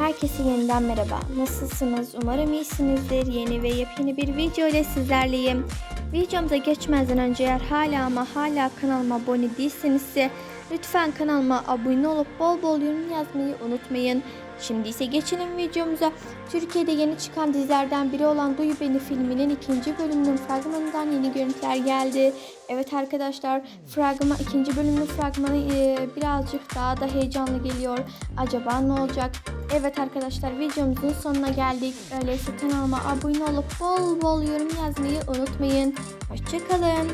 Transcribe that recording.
Herkese yeniden merhaba. Nasılsınız? Umarım iyisinizdir. Yeni ve yepyeni bir video ile sizlerleyim. Videomuza geçmeden önce eğer hala ama hala kanalıma abone değilseniz ise lütfen kanalıma abone olup bol bol yorum yazmayı unutmayın. Şimdi ise geçelim videomuza. Türkiye'de yeni çıkan dizilerden biri olan Duyu Beni filminin ikinci bölümünün fragmanından yeni görüntüler geldi. Evet arkadaşlar fragman ikinci bölümün fragmanı e, birazcık daha da heyecanlı geliyor. Acaba ne olacak? Evet arkadaşlar videomuzun sonuna geldik. Öyleyse kanalıma abone olup bol bol yorum yazmayı unutmayın. Hoşçakalın.